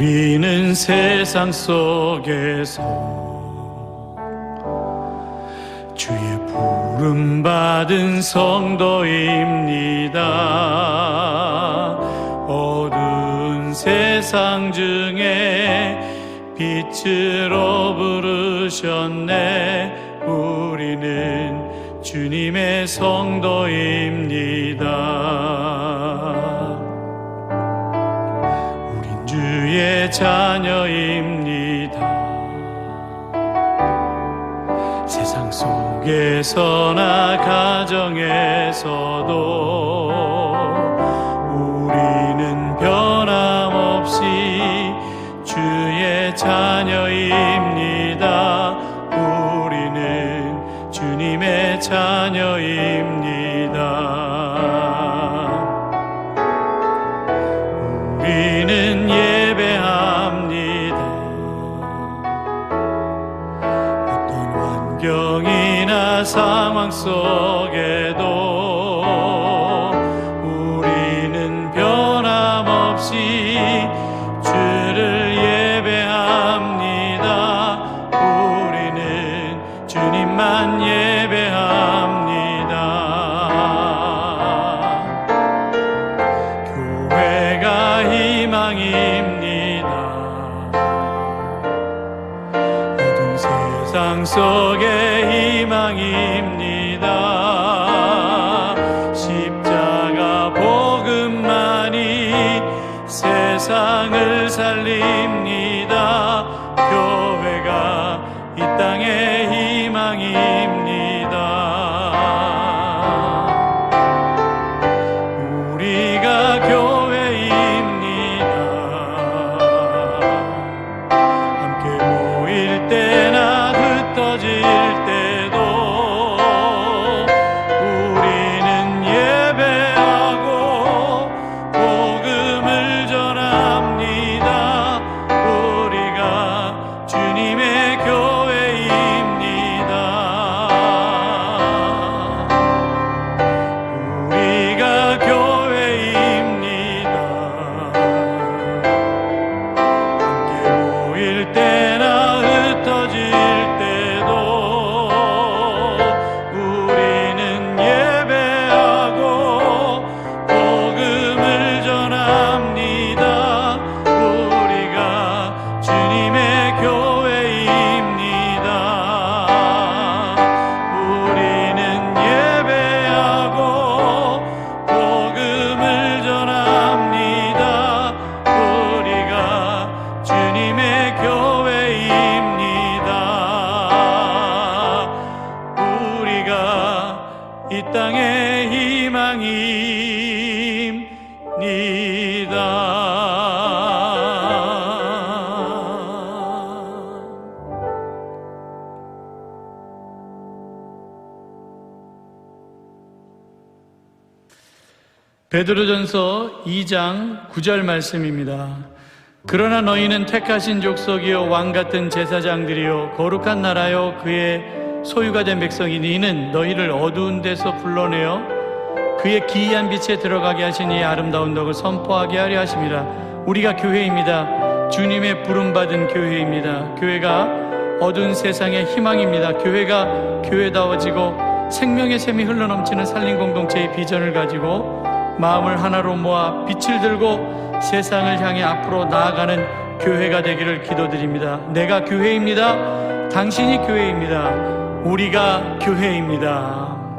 우리는 세상 속에서 주의 부름 받은 성도입니다. 어두운 세상 중에 빛으로 부르셨네. 우리는 주님의 성도입니다. 자녀입니다. 세상 속에서나 가정에서도 우리는 변함없이 주의 자녀입니다. 우리는 주님의 자녀입니다. 환경이나 상황 속에도 우리는 변함없이 주를 예배합니다. 우리는 주님만 예배합니다. 교회가 희망입니다. 세상 속 살립니다. 교회가 이 땅의 희망입니다. 우리가 교회입니다. 함께 모일 때나 흩어질 이 땅의 희망입니다. 베드로전서 2장 9절 말씀입니다. 그러나 너희는 택하신 족속이요 왕 같은 제사장들이요 거룩한 나라요 그의 소유가 된 백성이니 이는 너희를 어두운 데서 불러내어 그의 기이한 빛에 들어가게 하시니 아름다운 덕을 선포하게 하려 하심이라 우리가 교회입니다. 주님의 부름받은 교회입니다. 교회가 어두운 세상의 희망입니다. 교회가 교회다워지고 생명의 샘이 흘러넘치는 살린 공동체의 비전을 가지고 마음을 하나로 모아 빛을 들고 세상을 향해 앞으로 나아가는 교회가 되기를 기도드립니다. 내가 교회입니다. 당신이 교회입니다. 우리가 교회입니다.